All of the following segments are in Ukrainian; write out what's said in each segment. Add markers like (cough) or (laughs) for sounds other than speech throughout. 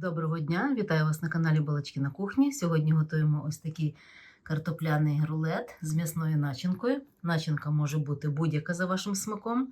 Доброго дня! Вітаю вас на каналі Балачки на кухні. Сьогодні готуємо ось такий картопляний рулет з м'ясною начинкою. Начинка може бути будь-яка за вашим смаком.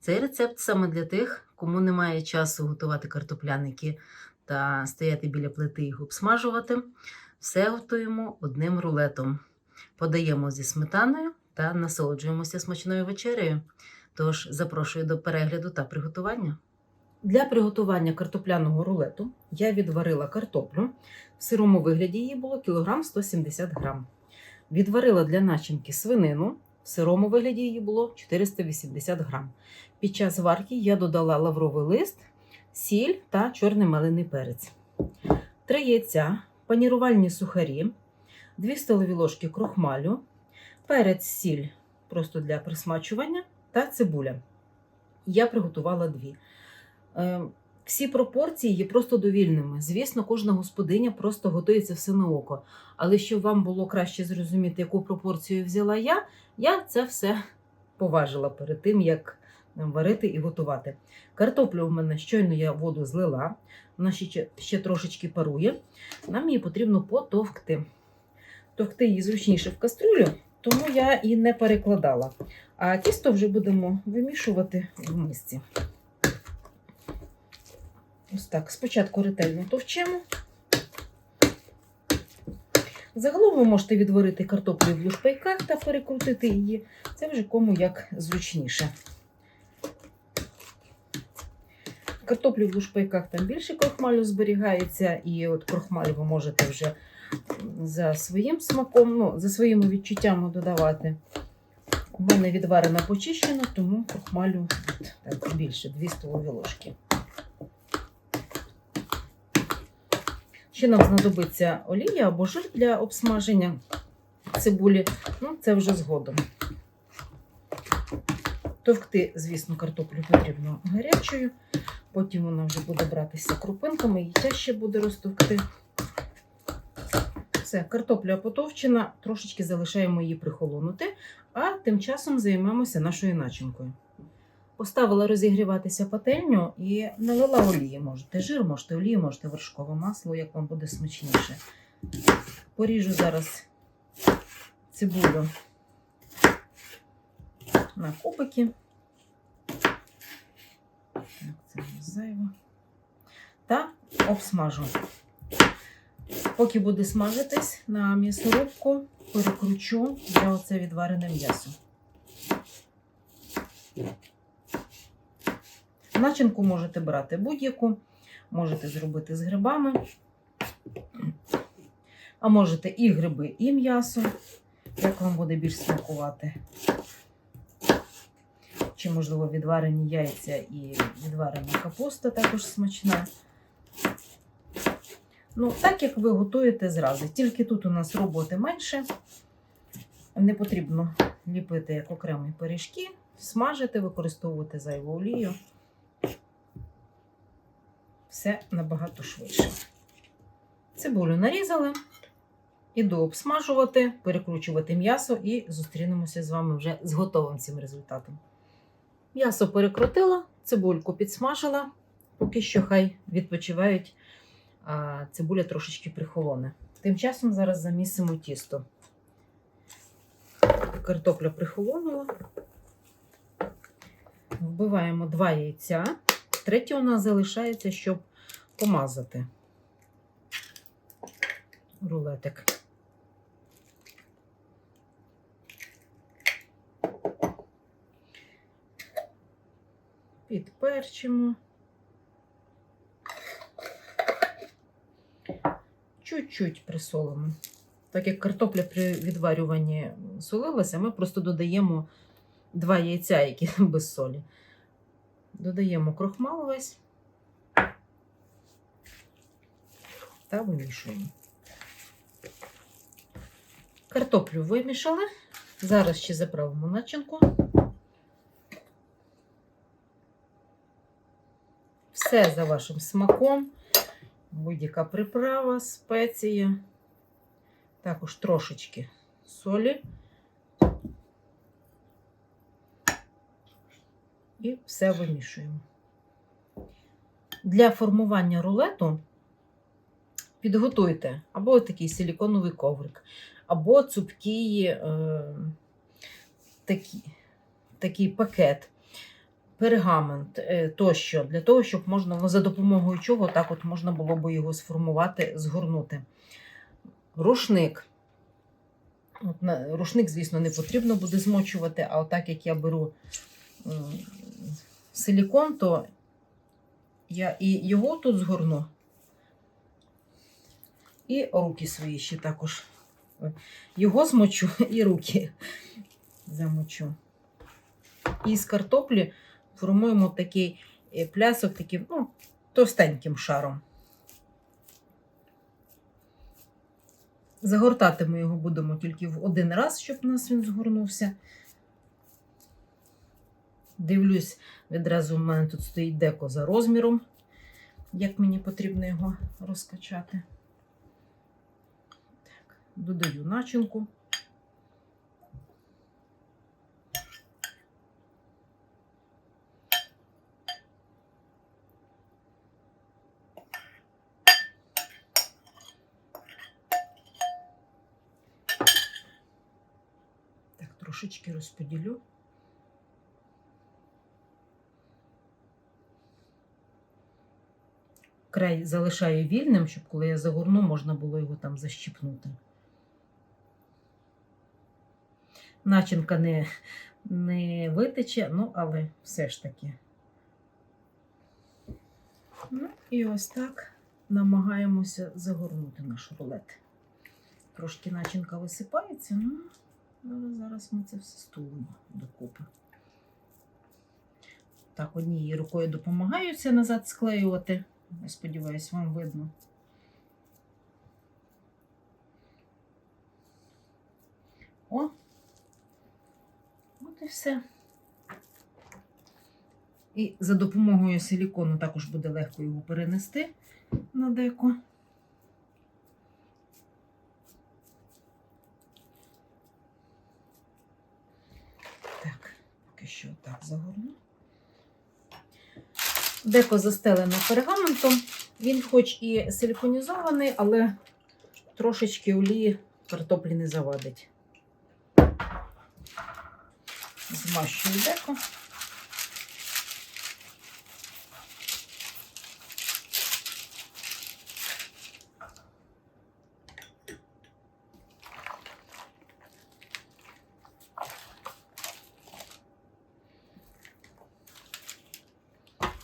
Цей рецепт саме для тих, кому немає часу готувати картопляники та стояти біля плити їх обсмажувати. Все готуємо одним рулетом. Подаємо зі сметаною та насолоджуємося смачною вечерею. Тож запрошую до перегляду та приготування. Для приготування картопляного рулету я відварила картоплю. В сирому вигляді її було кілограм 170 грам. Відварила для начинки свинину. В сирому вигляді її було 480 грам. Під час варки я додала лавровий лист, сіль та чорний мелений перець. Три яйця, панірувальні сухарі, 2 столові ложки крохмалю, перець, сіль просто для присмачування та цибуля. Я приготувала дві. Е, Всі пропорції є просто довільними. Звісно, кожна господиня просто готується все на око. Але щоб вам було краще зрозуміти, яку пропорцію взяла я, я це все поважила перед тим, як варити і готувати. Картоплю у мене щойно я воду злила, вона ще, ще трошечки парує. Нам її потрібно потовкти. Товкти її зручніше в кастрюлю, тому я і не перекладала. А тісто вже будемо вимішувати в мисці. Ось так, спочатку ретельно товчемо. Загалом ви можете відварити картоплю в лушпайках та перекрутити її. Це вже кому як зручніше. Картоплю в лушпайках там більше крохмалю зберігається, і от крохмаль ви можете вже за своїм смаком, ну, за своїми відчуттями додавати. У мене відварена почищена, тому крохмалю так, більше 2 столові ложки. Ще нам знадобиться олія або жир для обсмаження цибулі. Ну, це вже згодом. Товкти, звісно, картоплю потрібно гарячою. Потім вона вже буде братися крупинками, і тяжче буде розтовкти. Все, картопля потовчена, трошечки залишаємо її прихолонути, а тим часом займемося нашою начинкою. Поставила розігріватися пательню і налила олії. Можете жир, можете олію, можете вершкове масло, як вам буде смачніше. Поріжу зараз цибулю на кубики. Так, це не зайво. Та обсмажу. Поки буде смажитись на м'ясорубку, перекручу для оце відварене м'ясо. Начинку можете брати будь-яку, можете зробити з грибами, а можете і гриби, і м'ясо, як вам буде більш смакувати. Чи, можливо, відварені яйця і відварена капуста також смачна. Ну, так як ви готуєте зразу. Тільки тут у нас роботи менше. Не потрібно ліпити як окремі пиріжки, смажити, використовувати зайву олію все набагато швидше. Цибулю нарізали, іду обсмажувати, перекручувати м'ясо і зустрінемося з вами вже з готовим цим результатом. М'ясо перекрутила, цибульку підсмажила, поки що хай відпочивають, а цибуля трошечки прихолоне. Тим часом зараз замісимо тісто. Картопля прихолонула. Вбиваємо два яйця. Третє у нас залишається, щоб помазати рулетик. Підперчимо. Чуть-чуть присолимо. Так як картопля при відварюванні солилася, ми просто додаємо два яйця, які (laughs) без солі. Додаємо крохмал весь та вимішуємо. Картоплю вимішали. Зараз ще заправимо начинку. Все за вашим смаком. Будь-яка приправа, спеція. Також трошечки солі. І все вимішуємо. Для формування рулету підготуйте або такий силіконовий коврик, або цупкий е, такий, такий пакет, пергамент е, тощо, для того, щоб можна, за допомогою чого так от можна було б його сформувати, згорнути. Рушник. От, на, рушник, звісно, не потрібно буде змочувати, а отак як я беру силікон, то я і його тут згорну, і руки свої ще також. Його змочу і руки замочу. І з картоплі формуємо такий е, плясок таким ну, товстеньким шаром. Загортати ми його будемо тільки в один раз, щоб у нас він згорнувся. Дивлюсь, відразу в мене тут стоїть деко за розміром, як мені потрібно його розкачати. Так, додаю начинку. Трошечки розподілю. Край залишаю вільним, щоб коли я загорну, можна було його там защіпнути. Начинка не, не витече, ну, але все ж таки. Ну, і ось так намагаємося загорнути наш рулет. Трошки начинка висипається, ну, але зараз ми це все стулимо докупи. Так, однією рукою допомагаюся назад склеювати. Я сподіваюся, вам видно. О! От і все. І за допомогою силікону також буде легко його перенести на деко. Так, поки що так загорну. Деко застелено пергаментом. Він хоч і силіконізований, але трошечки олії картоплі не завадить. Змащую деко.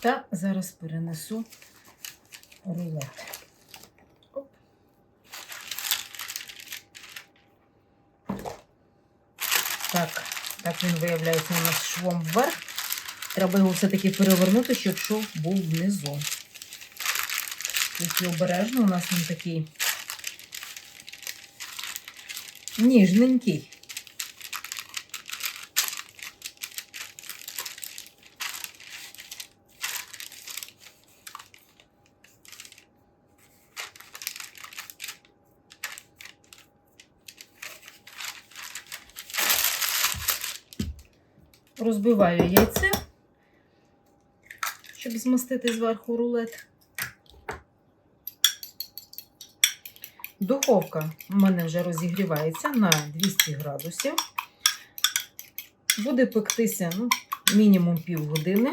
Та зараз перенесу рулет. Так, так він виявляється у нас швом вверх. Треба його все-таки перевернути, щоб шов був внизу. Тільки обережно у нас він такий ніжненький. Розбиваю яйце, щоб змастити зверху рулет. Духовка у мене вже розігрівається на 200 градусів. Буде пектися ну, мінімум півгодини,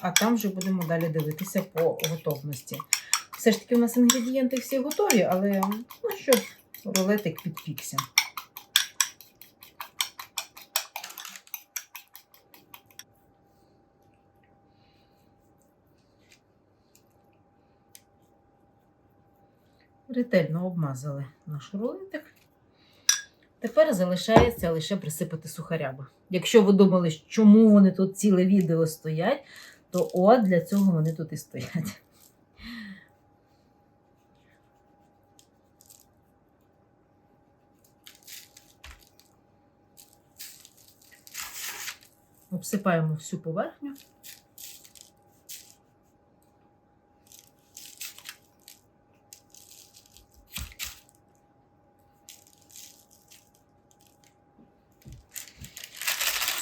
а там вже будемо далі дивитися по готовності. Все ж таки, у нас інгредієнти всі готові, але ну, щоб рулетик підпікся. Ретельно обмазали наш рулетик. Тепер залишається лише присипати сухарями. Якщо ви думали, чому вони тут ціле відео стоять, то от для цього вони тут і стоять. Обсипаємо всю поверхню.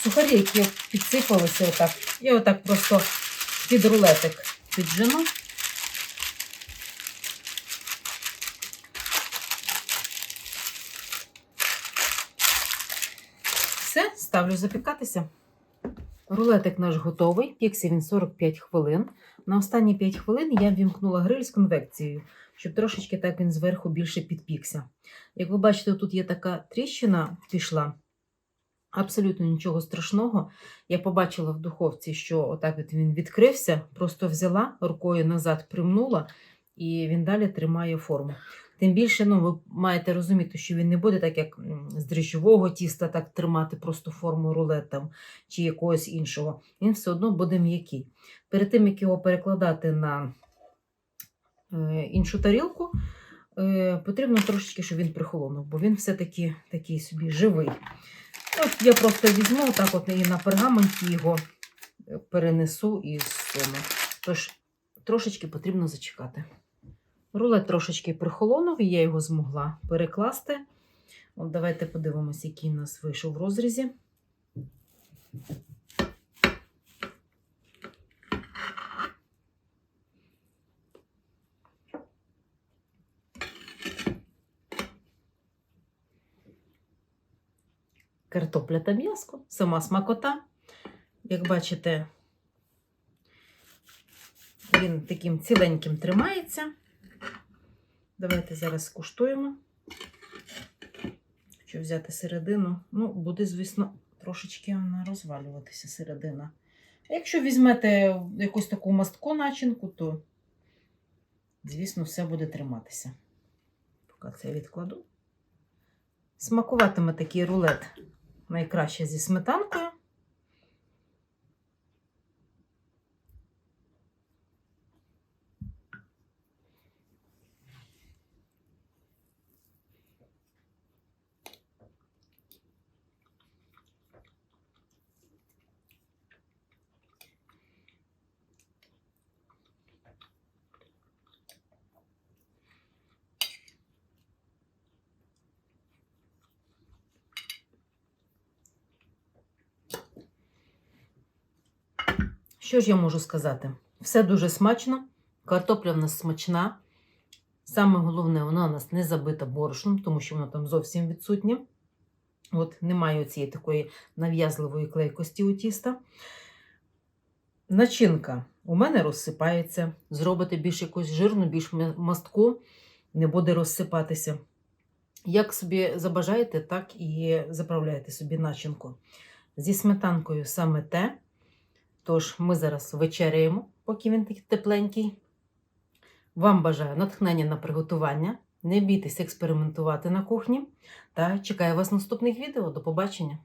сухарі, які підсипалися отак. І отак просто під рулетик піджину. Все, ставлю запікатися. Рулетик наш готовий, пікся він 45 хвилин. На останні 5 хвилин я ввімкнула гриль з конвекцією, щоб трошечки так він зверху більше підпікся. Як ви бачите, тут є така тріщина пішла. Абсолютно нічого страшного. Я побачила в духовці, що отак от він відкрився, просто взяла рукою назад примнула, і він далі тримає форму. Тим більше, ну, ви маєте розуміти, що він не буде так, як з дріжджового тіста, так тримати просто форму рулетом чи якогось іншого. Він все одно буде м'який. Перед тим, як його перекладати на е, іншу тарілку, е, потрібно трошечки, щоб він прихолонув, бо він все-таки такий собі живий. От я просто візьму так от і на пергаменті його е, перенесу і суну. Тож трошечки потрібно зачекати. Рулет трошечки прихолонув, і я його змогла перекласти. От давайте подивимося, який у нас вийшов в розрізі. Картопля та м'яско, сама смакота. Як бачите, він таким ціленьким тримається. Давайте зараз скуштуємо. Якщо взяти середину, ну, буде, звісно, трошечки вона розвалюватися середина. Якщо візьмете якусь таку мастку начинку, то, звісно, все буде триматися. Поки це відкладу. Смакуватиме такий рулет найкраще зі сметанкою. Що ж я можу сказати? Все дуже смачно, картопля в нас смачна. Саме головне, вона у нас не забита борошном, тому що вона там зовсім відсутня. От немає цієї такої нав'язливої клейкості у тіста. Начинка у мене розсипається. Зробите більш якусь жирну, більш мастку, не буде розсипатися. Як собі забажаєте, так і заправляєте собі начинку. Зі сметанкою саме те. Тож ми зараз вечеряємо, поки він такий тепленький. Вам бажаю натхнення на приготування. Не бійтесь експериментувати на кухні. Та чекаю вас в наступних відео. До побачення!